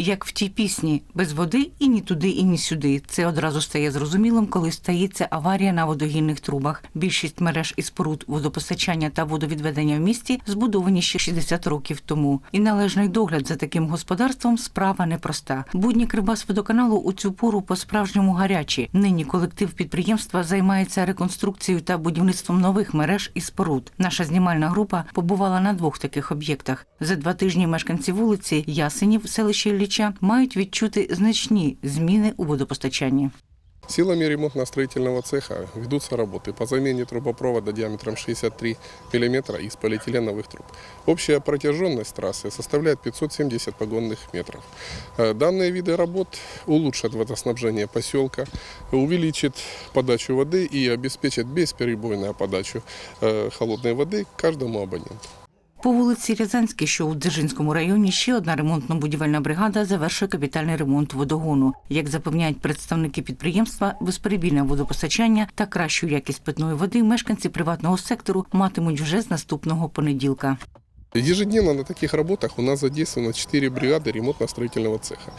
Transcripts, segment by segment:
Як в тій пісні без води і ні туди, і ні сюди. Це одразу стає зрозумілим, коли стається аварія на водогінних трубах. Більшість мереж і споруд водопостачання та водовідведення в місті збудовані ще 60 років тому. І належний догляд за таким господарством справа непроста. Будні Кривбасводоканалу у цю пору по-справжньому гарячі. Нині колектив підприємства займається реконструкцією та будівництвом нових мереж і споруд. Наша знімальна група побувала на двох таких об'єктах. За два тижні мешканці вулиці Ясенів, селище Ілліча, мають відчути значні зміни у водопостачанні. Силами ремонтно-строительного цеха ведутся работы по замене трубопровода диаметром 63 мм из полиэтиленовых труб. Общая протяженность трассы составляет 570 погонных метров. Э, Данные виды работ улучшат водоснабжение поселка, увеличат подачу воды и обеспечат бесперебойную подачу э, холодной воды каждому абоненту. По вулиці Рязанській, що у Дзержинському районі, ще одна ремонтно-будівельна бригада завершує капітальний ремонт водогону. Як запевняють представники підприємства, безперебійне водопостачання та кращу якість питної води мешканці приватного сектору матимуть вже з наступного понеділка. Ежедневно на таких работах у нас задействовано 4 бригады ремонтно-строительного цеха.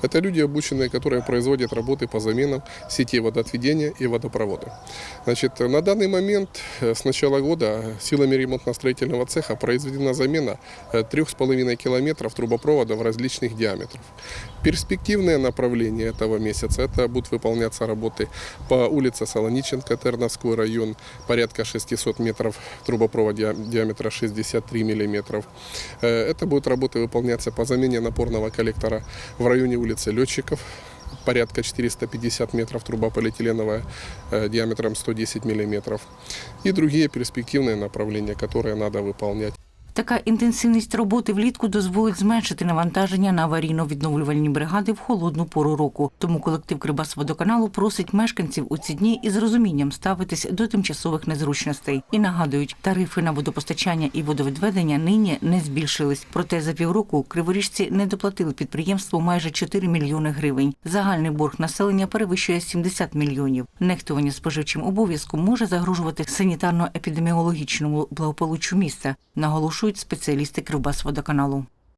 Это люди, обученные, которые производят работы по заменам сетей водоотведения и водопровода. Значит, на данный момент э, с начала года силами ремонтно-строительного цеха произведена замена э, 3,5 километров трубопроводов различных диаметров. Перспективное направление этого месяца – это будут выполняться работы по улице Солониченко, Терновской район, порядка 600 метров трубопровода диа- диаметра 63 миллиметров. Э, Это будут работы выполняться по замене напорного коллектора в районе улицы Летчиков, порядка 450 метров труба полиэтиленовая э, диаметром 110 миллиметров. И другие перспективные направления, которые надо выполнять. Така інтенсивність роботи влітку дозволить зменшити навантаження на аварійно-відновлювальні бригади в холодну пору року. Тому колектив Кривбасводоканалу просить мешканців у ці дні із розумінням ставитись до тимчасових незручностей і нагадують, тарифи на водопостачання і водовідведення нині не збільшились. Проте за півроку криворіжці не доплатили підприємству майже 4 мільйони гривень. Загальний борг населення перевищує 70 мільйонів. Нехтування споживчим обов'язком може загрожувати санітарно-епідеміологічному благополуччю міста, наголошують спеціалісти Кривбасводоканалу.